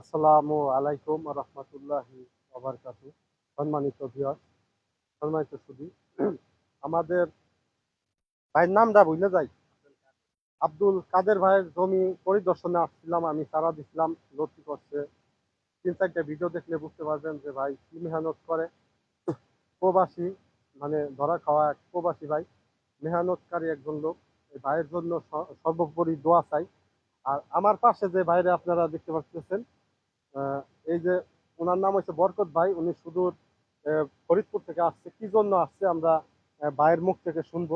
আসসালামু আলাইকুম রহমতুল্লাহি ওবরকাত সম্মানিত ভিউয়ার সম্মানিত সুদী আমাদের ভাইয়ের নামটা বুঝলে যাই। আব্দুল কাদের ভাইয়ের জমি পরিদর্শনে আসছিলাম আমি, সারা দিছিলাম লতি করছে। তিন চারটে ভিডিও দেখলে বুঝতে পারবেন যে ভাই কি মেহনত করে। প্রবাসী মানে ধরা খাওয়া এক প্রবাসী ভাই, মেহনতকারী একজন লোক। এই ভাইয়ের জন্য সর্বোপরি দোয়া চাই। আর আমার পাশে যে ভাইরে আপনারা দেখতে পাচ্ছেন এই যে ওনার নাম হচ্ছে বরকত ভাই, উনি সুদূর ফরিদপুর থেকে আসছে। কি জন্য আসছে আমরা ভাইয়ের মুখ থেকে শুনব।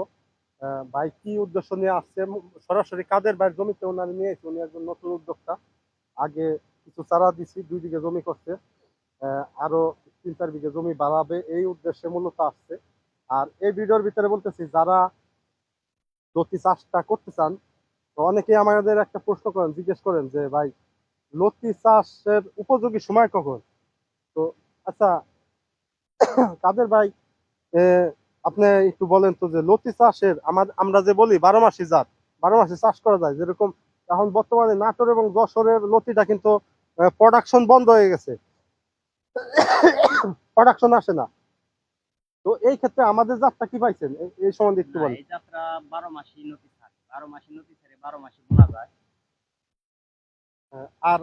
ভাই কি উদ্দেশ্য নিয়ে আসছে? সরাসরি কাদের ভাইয়ের জমিতে ওনার নিয়ে এসে উনি একজন নতুন উদ্যোক্তা? আগে কিছু চারা দিছি, দুই বিঘে জমি করছে। আরও তিন চার বিঘে জমি বাড়াবে, এই উদ্দেশ্যে মূলত আসছে। আর এই ভিডিওর ভিতরে বলতেছি, যারা লতি চাষটা করতে চান অনেকেই আমাদের একটা প্রশ্ন করেন, জিজ্ঞেস করেন যে, ভাই লতি চাষের উপযোগী সময় কখন? তো আচ্ছা কাদের ভাই আপনি একটু বলেন তো যে লতি চাষের আমার আমরা যে বলি বারো মাসি জাত বারো মাসে চাষ করা যায় যেরকম এখন বর্তমানে নাটোর এবং যশোরের লতিটা কিন্তু প্রোডাকশন বন্ধ হয়ে গেছে। প্রোডাকশন আসে না। তো এই ক্ষেত্রে আমাদের জাতটা কি পাইছেন? এই- সম্বন্ধে একটু বলেন। এই যাত্রা বারো মাসি নদী থাকে বারো মাসি নদী ছেড়ে বারো মাসি বোনা যায়। আর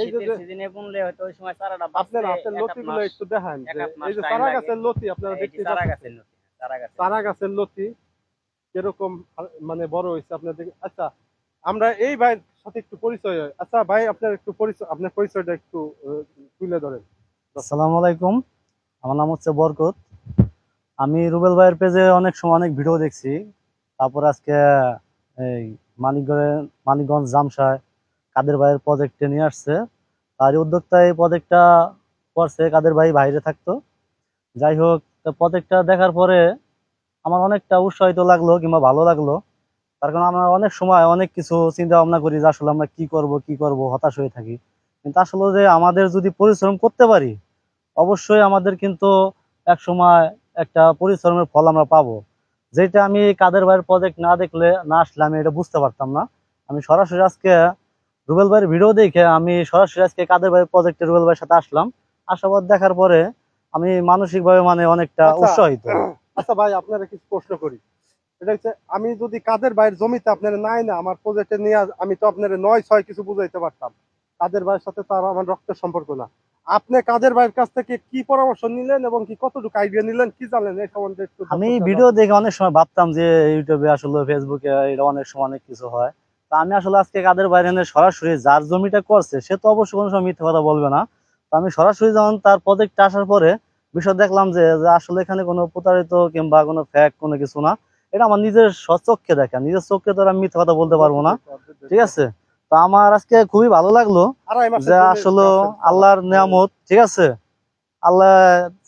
এই যে শীতের যে সিজনে বুনলে হয়তো ওই সময় চারাটা আপনার হাতের লতিগুলো একটু দেখান এক যে আধ মাস এই যে চারা গাছের লতি আপনারা দেখতে চারা গাছের চারা গাছের লতি। কীরকম মানে বড় হয়েছে আপনার আচ্ছা আমরা এই ভাইয়ের সাথে একটু পরিচয় হয়। আচ্ছা ভাই আপনার একটু পরিচয় আপনার পরিচয়টা একটু তুলে ধরেন। আসসালামু আলাইকুম। আমার নাম হচ্ছে বরকত। আমি রুবেল ভাইয়ের পেজে অনেক সময় অনেক ভিডিও দেখছি। তারপর আজকে এই মানিকগঞ্জে মানিকগঞ্জ জামসায় কাদের ভাইয়ের প্রজেক্টে নিয়ে আসছে। তারই উদ্যোক্তা এই প্রজেক্টটা করছে, কাদের ভাই বাইরে থাকতো। যাই হোক প্রজেক্টটা দেখার পরে আমার অনেকটা উৎসাহিত লাগল কিংবা ভালো লাগল। তার কারণ আমরা অনেক সময় অনেক কিছু চিন্তা ভাবনা করি যে আসলে আমরা কি করব কি করব, হতাশ হয়ে থাকি। কিন্তু আসলে যে আমাদের যদি পরিশ্রম করতে পারি, অবশ্যই আমাদের কিন্তু এক সময় একটা পরিশ্রমের ফল আমরা পাবো। যেটা আমি কাদের ভাইয়ের প্রজেক্ট না দেখলে, না আসলে আমি এটা বুঝতে পারতাম না। আমি সরাসরি আজকে রুবেল ভাইয়ের ভিডিও দেখে আমি সরাসরি আজকে কাদের ভাইয়ের প্রজেক্টে রুবেল ভাইয়ের সাথে আসলাম। আসার পর দেখার পরে আমি মানসিকভাবে মানে অনেকটা আচ্ছা। উৎসাহিত। আচ্ছা ভাই আপনারা কিছু প্রশ্ন করি। এটা হচ্ছে আমি যদি কাদের ভাইয়ের জমিতে আপনারা নাই না আমার প্রজেক্টে নিয়ে আমি তো আপনার নয় ছয় কিছু বুঝাইতে পারতাম। কাদের ভাইয়ের সাথে তো আমার রক্তের সম্পর্ক না। আপনি কাদের ভাইয়ের কাছ থেকে কি পরামর্শ নিলেন এবং কি কতটুকু আইডিয়া নিলেন কি জানেন এই সম্বন্ধে একটু আমি ভিডিও দেখে অনেক সময় ভাবতাম যে ইউটিউবে আসলে ফেসবুকে এটা অনেক সময় অনেক কিছু হয়। তা আমি আসলে আজকে কাদের বাইরে সরাসরি যার জমিটা করছে সে তো অবশ্যই কোনো সময় মিথ্যে কথা বলবে না। তো আমি সরাসরি যখন তার প্রজেক্টটা আসার পরে বিষয় দেখলাম যে আসলে এখানে কোনো প্রতারিত কিংবা কোনো ফ্যাক কোনো কিছু না এটা আমার নিজের স্বচক্ষে দেখা। নিজের চোখে তো আমি মিথ্যে কথা বলতে পারব না। ঠিক আছে? তো আমার আজকে খুবই ভালো লাগল যে আসলে আল্লাহর নিয়ামত ঠিক আছে? আল্লাহ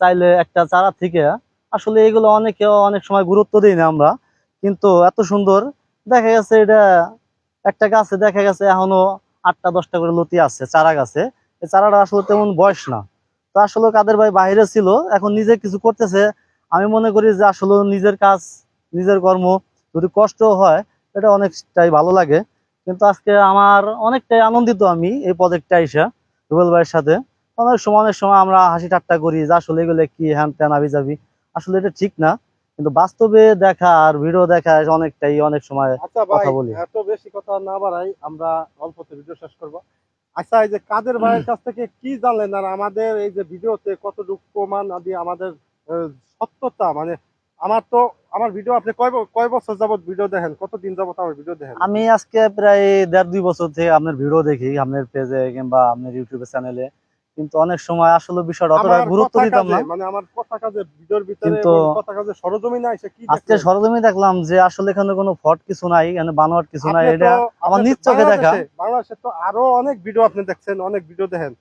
চাইলে একটা চারা থেকে আসলে এগুলো অনেকে অনেক সময় গুরুত্ব দিই না আমরা কিন্তু এত সুন্দর দেখা গেছে এটা একটা গাছে দেখা গেছে এখনও আটটা, দশটা করে লতি আছে, চারা গাছে। এই চারাটা আসলে তেমন বয়স না। তো আসলে কাদের ভাই বাইরে ছিল, এখন নিজে কিছু করতেছে। আমি মনে করি যে আসলে নিজের কাজ, নিজের কর্ম যদি কষ্ট হয়, এটা অনেকটাই ভালো লাগে। কিন্তু আজকে আমার অনেকটাই আনন্দিত আমি এই প্রজেক্টটা আইসা রুবেল ভাইয়ের সাথে। অনেক সময় অনেক সময় আমরা হাসি ঠাট্টা করি যে আসলে এগুলো কি হ্যান ত্যান আবি যাবি আসলে এটা ঠিক না। কিন্তু বাস্তবে দেখা আর ভিডিও দেখা অনেকটাই অনেক সময় আচ্ছা কথা বলি। এত বেশি কথা না বাড়াই আমরা অল্পতে ভিডিও শেষ করব। আচ্ছা এই যে কাদের ভাইয়ের কাছ থেকে কি জানলেন আর আমাদের এই যে ভিডিওতে কতটুকু প্রমাণ আদি আমাদের সত্যতা? মানে আমার তো আমার ভিডিও আপনি কয় কয় বছর যাবত ভিডিও দেখেন? কতদিন যাবত আমার ভিডিও দেখেন? আমি আজকে প্রায় দেড় দুই বছর থেকে আপনার ভিডিও দেখি আপনার পেজে কিংবা আপনার ইউটিউবে চ্যানেলে কিন্তু অনেক সময় আসলে বিষয়টা অতটা গুরুত্ব দিতাম না। মানে আমার কথা কাজে ভিডিওর ভিতরে কিন্তু- কথা কাজে সরজমিনে আইসে কি আজকে সরজমি দেখলাম যে আসলে এখানে কোনো ফট কিছু নাই এখানে বানোয়াট কিছু নাই এটা আমার নিজ চোখে দেখা। বাংলাদেশে তো আরও অনেক ভিডিও আপনি দেখছেন অনেক ভিডিও দেখেন।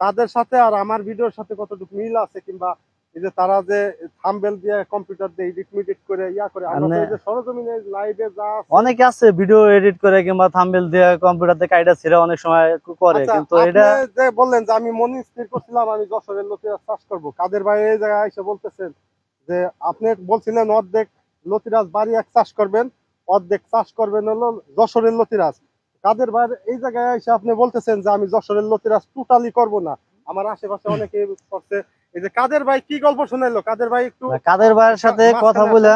তাদের সাথে আর আমার ভিডিওর সাথে কতটুকু মিল আছে কিংবা এই যে তারা যে থাম্বেল দিয়ে কম্পিউটার দিয়ে এডিট মিডিট করে ইয়া করে আমরা তো এই যে সরজমিনে লাইভে যা অনেকে আছে ভিডিও এডিট করে কিংবা থাম্বেল দিয়ে কম্পিউটার দিয়ে কাইডা ছেড়ে অনেক সময় করে আচ্ছা, কিন্তু আপনি এটা যে বললেন যে আমি মনে স্থির করছিলাম আমি যশোরের লতিরাজ চাষ করব। কাদের ভাই এই জায়গায় এসে বলতেছেন যে আপনি বলছিলেন অর্ধেক লতিরাজ বাড়ি এক চাষ করবেন অর্ধেক চাষ করবেন হলো যশোরের লতিরাজ। কাদের ভাই এই জায়গায় এসে আপনি বলতেছেন যে আমি যশোরের লতিরাজ টোটালি করব না। আমার আশেপাশে অনেকে করছে এই যে কাদের ভাই কি গল্প শোনাইলো? কাদের ভাই একটু কাদের ভাইয়ের সাথে কথা বলে।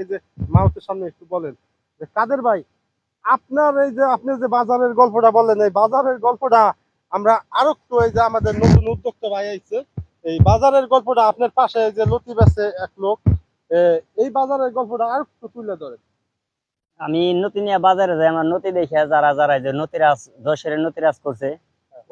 এই যে মাউথের সামনে একটু বলেন। যে কাদের ভাই আপনার এই যে আপনি যে বাজারের গল্পটা বললেন এই বাজারের গল্পটা আমরা আরও একটু এই যে আমাদের নতুন উদ্যোক্তা ভাই আইছে এই বাজারের গল্পটা আপনার পাশে এই যে লতি বেছে এক লোক এই বাজারের গল্পটা আর একটু তুলে ধরেন। আমি নতুনিয়া বাজারে যাই আমার নতি দেখে যারা যারা এই যে নতিরাজ দশের নতিরাজ করছে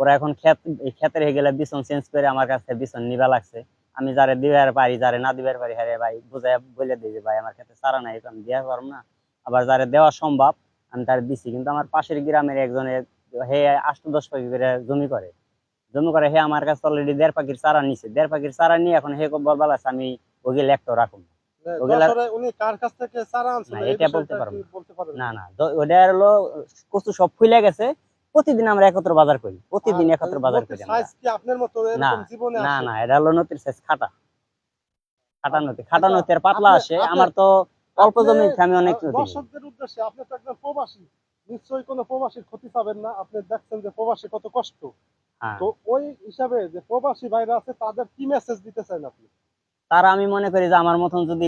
ওরা এখন ক্ষেত এই ক্ষেতের হয়ে গেলে বিছন চেঞ্জ করে আমার কাছে বিছন নিবা লাগছে। আমি যারে দিবার পারি যারে না দিবার পারি হ্যাঁ ভাই বুঝাই বলে দিই যে ভাই আমার ক্ষেতে সারা নাই আমি দেওয়া পারব না। আবার যারে দেওয়া সম্ভব আমি তার দিছি কিন্তু আমার পাশের গ্রামের একজনের হে আষ্ট দশ পাখি করে জমি করে। জমি করে হে আমার কাছে অলরেডি দেড় পাখির চারা নিছে। দেড় পাখির চারা নিয়ে এখন হে বলবার আছে আমি ওগুলো একটা রাখুন না। না ওটা হলো কচু সব ফুলে গেছে প্রতিদিন আমরা একত্র বাজার করি প্রতিদিন একত্র বাজার করি না না এটা হলো নদীর সাইজ খাটা। খাটা নদী খাটা আর পাতলা আসে আমার তো অল্প জমি আমি অনেক আহ, নদী নিই। দর্শকদের উদ্দেশ্যে আপনি তো একজন প্রবাসী নিশ্চয়ই কোনো প্রবাসীর ক্ষতি পাবেন না। আপনি দেখছেন যে প্রবাসী কত কষ্ট। হ্যাঁ। তো ওই হিসাবে যে প্রবাসী বাইরে আছে তাদের কি মেসেজ দিতে চান আপনি? তারা আমি মনে করি যে আমার মতন যদি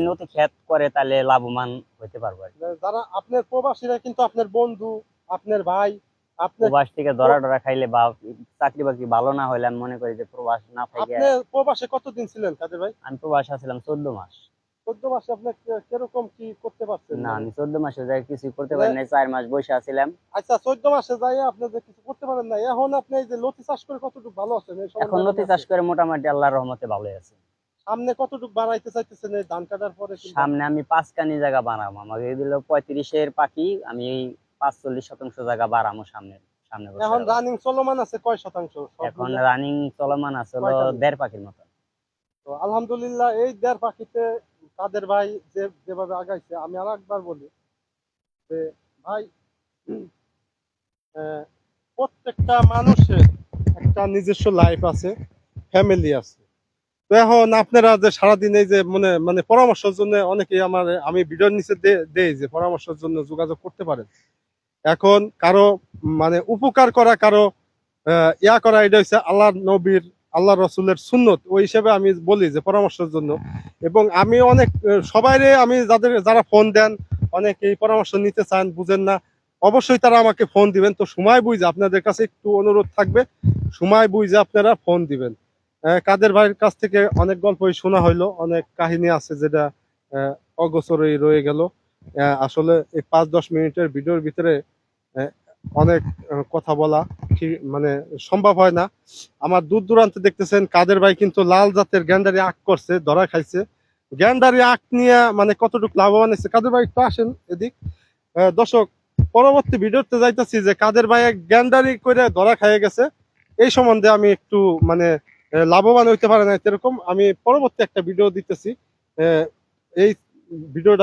করে তাহলে লাভবান হতে পারব যারা আপনার প্রবাসীরা কিন্তু আপনার বন্ধু আপনার ভাই প্রবাস থেকে ধরা ধরা খাইলে বা চাকরি বাকরি ভালো না হলে আমি মনে করি যে প্রবাস না থাকে প্রবাসে কতদিন ছিলেন কাদের ভাই? আমি প্রবাস আছিলাম চোদ্দ মাস। চোদ্দ মাসে আপনি কীরকম কি করতে পারছেন? না আমি চোদ্দ মাসে যাই কিছু করতে পারি না চার মাস বসে আছিলাম। আচ্ছা চোদ্দ মাসে যাই আপনি যে কিছু করতে পারেন না এখন আপনি এই যে লতি চাষ করে কতটুকু ভালো আছেন? এখন আপনি চাষ করে মোটামুটি আল্লাহর রহমতে ভালোই আছে। সামনে কতটুকু বাড়াইতে চাইতেছেন এই ধান কাটার পরে সামনে আমি পাঁচ কানি জায়গা বানাবো। আমাকে দিল পঁয়ত্রিশের পাখি আমি পাঁচচল্লিশ শতাংশ জায়গা বাড়াবো সামনে সামনে এখন রানিং চলমান আছে কয় শতাংশ? এখন রানিং চলমান আছে হলো দেড় পাখির মতো। তো আলহামদুলিল্লাহ এই দেড় পাখিতে কাদের ভাই যে যেভাবে আগাইছে আমি আর একবার বলি যে ভাই প্রত্যেকটা মানুষের একটা নিজস্ব লাইফ আছে ফ্যামিলি আছে। তো এখন আপনারা যে সারাদিন এই যে মানে মানে পরামর্শের জন্য অনেকেই আমার আমি ভিডিওর নিচে দেই যে পরামর্শের জন্য যোগাযোগ করতে পারেন। এখন কারও মানে উপকার করা কারও ইয়া করা এটা হচ্ছে আল্লাহ নবীর, আল্লাহ রসুলের সুন্নত। ওই হিসেবে আমি বলি যে পরামর্শের জন্য। এবং আমি অনেক সবাইরে আমি যাদের, যারা ফোন দেন, অনেকেই পরামর্শ নিতে চান, বুঝেন না, অবশ্যই তারা আমাকে ফোন দিবেন। তো সময় বুঝে আপনাদের কাছে একটু অনুরোধ থাকবে, সময় বুঝে আপনারা ফোন দিবেন। কাদের ভাইয়ের কাছ থেকে অনেক গল্পই শোনা হইল, অনেক কাহিনী আছে যেটা অগোচরেই রয়ে গেল। আসলে এই পাঁচ দশ মিনিটের ভিডিওর ভিতরে অনেক কথা বলা ঠিক মানে সম্ভব হয় না। আমার দূর দূরান্তে দেখতেছেন কাদের ভাই কিন্তু লাল জাতের গ্যান্ডারি আখ করছে, ধরা খাইছে। গ্যান্ডারি আখ নিয়ে মানে কতটুকু লাভবান হয়েছে? কাদের ভাই একটু আসেন এদিক। দর্শক, পরবর্তী ভিডিওতে যাইতেছি যে কাদের ভাই গ্যান্ডারি করে ধরা খাইয়ে গেছে, এই সম্বন্ধে আমি একটু মানে লাভবান হইতে পারে না এরকম আমি পরবর্তী একটা ভিডিও দিতেছি। এই ভিডিওটা